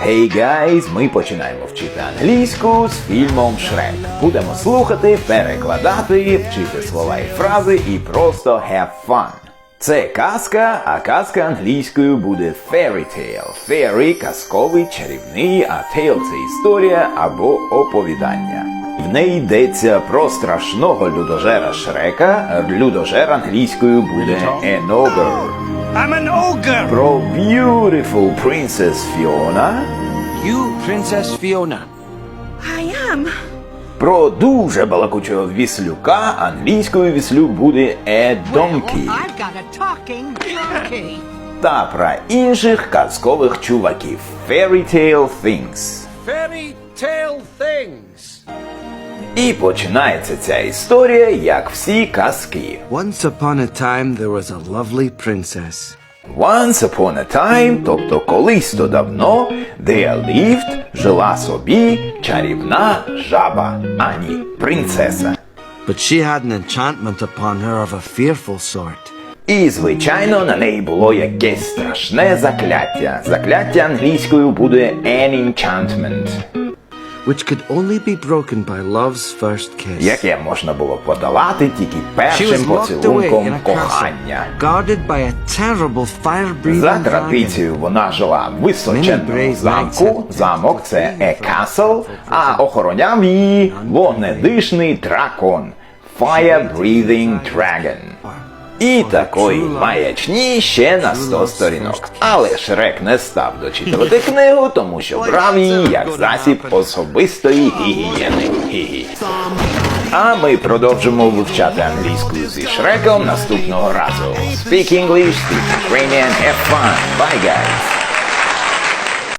Hey guys, ми починаємо вчити англійську з фільмом Шрек. Будемо слухати, перекладати, вчити слова і фрази і просто have fun. Це казка, а казка англійською буде fairy tale. Fairy – казковий, чарівний, а tale – це історія або оповідання. В неї йдеться про страшного людожера Шрека. Людожер англійською буде an ogre. I'm an ogre! Про beautiful princess Fiona. You, Princess Fiona. I am. Про дуже балакучого віслюка англійською віслюк буде a donkey. I've got a talking donkey. Та про інших казкових чуваків fairy tale things. Fairy tale things. І починається ця історія, як всі казки. Once upon a time, there was a lovely princess. Once upon a time, тобто колись то давно, there lived, жила собі чарівна жаба, ані принцеса. But she had an enchantment upon her of a fearful sort. І, звичайно, на неї було якесь страшне закляття. Закляття англійською буде an enchantment, Which could only be broken by love's first kiss. яке можна було подолати тільки першим поцілунком кохання. guarded by a terrible fire-breathing За dragon. традицією вона жила в brave замку. Замок це a castle, а охороняв її вогнедишний дракон Fire Breathing Dragon. І такої маячні ще на 100 сторінок. Але Шрек не став дочитувати книгу, тому що брав її як засіб особистої гігієни. Гі-гі. А ми продовжимо вивчати англійську зі Шреком наступного разу. Speak English, speak Ukrainian, have fun. Bye guys!